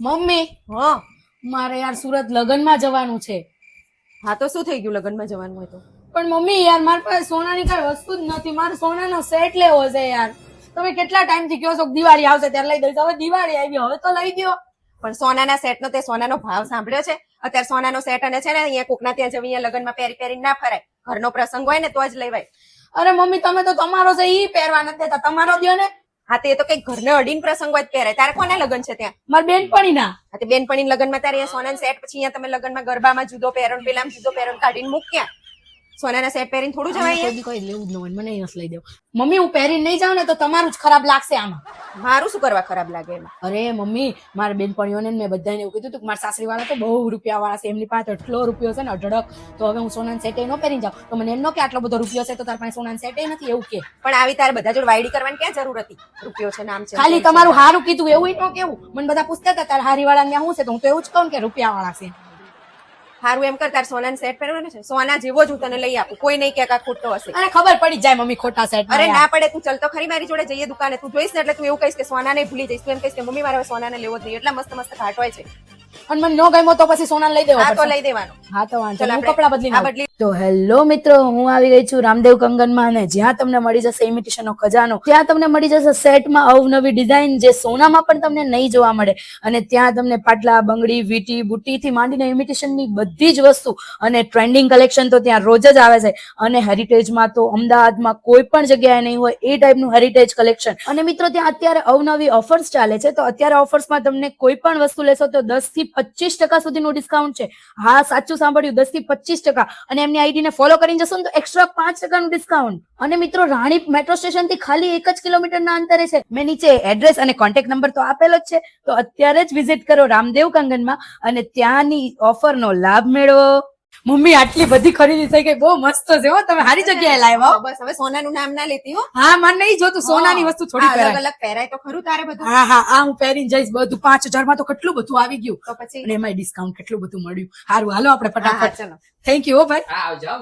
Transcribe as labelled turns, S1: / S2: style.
S1: Mummy
S2: હા
S1: મારે યાર સુરત લગ્નમાં જવાનું છે.
S2: હા તો શું થઈ ગયું લગ્નમાં જવાનું હોય તો?
S1: પણ મમ્મી યાર મારી પાસે સોનાની કઈ વસ્તુ જ નથી. મારે સોનાનો સેટ લેવો છે યાર. તમે કેટલા ટાઈમથી કહો છો કે દિવાળી આવશે ત્યારે લઈ દઈશ. હવે દિવાળી આવી હવે તો લઈ દો
S2: પણ સોનાના સેટ નો તે સોનાનો ભાવ સાંભળ્યો છે? અત્યારે સોનાનો સેટ અને છે ને અહીંયા કોકના ત્યાં જવી અહીંયા લગ્નમાં પહેરી પહેરી ના ફરાય. ઘરનો પ્રસંગ હોય ને તો જ લેવાય.
S1: અરે મમ્મી તમે તો તમારો છે ઈ પહેરવા નથી દેતા. તમારો દો ને.
S2: હા તે તો કઈ ઘરને અડીને પ્રસંગ હોય જ પહેરાય તારે કોના લગ્ન છે ત્યાં?
S1: માર બેનપણી ના
S2: હા તે બેનપણી લગ્નમાં તારે સોનાના સેટ પછી અહીંયા તમે લગ્નમાં ગરબામાં જુદો પહેરણ પેલામાં જુદો પહેરણ કાઢીને મૂક્યા સોનાના સેટ પહેરીને થોડું જવાય
S1: કોઈ કોઈ લેવું જ ન હોય મને અહીં લઈ દેવું. મમ્મી હું પહેરીને નહીં જાઉં ને તો તમારું જ ખરાબ લાગશે આમાં.
S2: મારું શું કરવા ખરાબ લાગે એમાં?
S1: અરે મમ્મી મારા બેનપણીઓને ને મેં બધાને એવું કીધું હતું કે મારા સાસરી વાળા તો બહુ રૂપિયા વાળા છે એમની પાસે એટલો રૂપિયો છે ને અઢળક. તો હવે હું સોનાના સેટે ન પહેરી જાઉં. તો મને એમ ન કે આટલો બધો રૂપિયો છે તો તાર પાસે સોનાના સેટે નથી એવું કે.
S2: પણ આવી તારે બધા જોડે વાયડી કરવાની ક્યાં જરૂર હતી? રૂપિયો છે નામ છે
S1: ખાલી તમારું હારું કીધું એવું ન કેવું. મને બધા પૂછતા હતા તારા હારી વાળા ત્યાં શું છે? તો હું તો એવું જ કહું કે રૂપિયા વાળા છે.
S2: સારું એમ કર તારે સોનાનો સેટ પહેરવાનો છે? સોના જેવો જ હું તને લઈ આપું. કોઈ નહીં કે આ ખોટો હશે.
S1: અને ખબર પડી જાય મમ્મી ખોટા સેટ
S2: અરે ના પડે તું ચલ તો ખરી મારી જોડે જઈએ દુકાને. તું જોઈશ ને એટલે તું એવું કહીશ કે સોના ને ભૂલી જઈશ. તું એમ કહીશ કે મમ્મી મારે સોના ને લેવો જ નહીં. એટલા મસ્ત મસ્ત ઘાટ હોય છે.
S1: અને મને ન ગમ્યો તો પછી સોના લઈ દેવા
S2: તો લઈ દેવાનું.
S1: હા તો વાંધો હું કપડા બદલી
S2: બદલી
S1: તો હેલો મિત્રો હું આવી ગઈ છું રામદેવ કંગનમાં અને જ્યાં તમને મળી જશે ઇમિટેશન નો ખજાનો ત્યાં તમને મળી જશે સેટમાં અવનવી ડિઝાઇન જે સોનામાં પણ તમને નહીં જોવા મળે. અને ત્યાં તમને પાટલા બંગડી વીટી બુટ્ટી થી માંડીને ઇમિટેશનની બધી જ વસ્તુ અને ટ્રેન્ડિંગ કલેક્શન તો ત્યાં રોજ જ આવે છે. અને હેરિટેજમાં તો અમદાવાદમાં કોઈ પણ જગ્યાએ નહીં હોય એ ટાઈપનું હેરિટેજ કલેક્શન અને મિત્રો ત્યાં અત્યારે અવનવી ઓફર્સ ચાલે છે. તો અત્યારે ઓફર્સમાં તમને કોઈ પણ વસ્તુ લેશો તો દસથી પચીસ ટકા સુધીનું ડિસ્કાઉન્ટ છે. હા, સાચું સાંભળ્યું દસથી પચીસ ટકા. અને એમની આઈડી ને ફોલો કરીને જશો ને તો એક્સ્ટ્રા પાંચ ટકાનું ડિસ્કાઉન્ટ અને મિત્રો, રાણી મેટ્રો સ્ટેશનથી ખાલી એક જ કિલોમીટરના અંતરે છે. મેં નીચે એડ્રેસ અને કોન્ટેક્ટ નંબર તો આપેલો જ છે. તો અત્યારે જ વિઝિટ કરો રામદેવ કંગનમાં અને ત્યાંની ઓફરનો લાભ મેળવો. મમ્મી આટલી બધી ખરીદી થઈ ગઈ. બહુ મસ્ત છે હો. તમે સારી જગ્યાએ લાવ્યા હો.
S2: બસ હવે સોનાનું નામ ના લેતી હો.
S1: હા મને નહીં જોતું. સોનાની વસ્તુ થોડી
S2: અલગ અલગ પહેરાય તો ખરું તારે બધું.
S1: હા હા આ હું પહેરીને જઈશ બધું. પાંચ હજારમાં તો કેટલું બધું આવી ગયું.
S2: તો પછી?
S1: અને એમાં ડિસ્કાઉન્ટ કેટલું બધું મળ્યું. સારું હાલો આપણે ફટાફટ.
S2: ચલો.
S1: થેન્ક યુ હો ભાઈ.
S3: હા આવજો.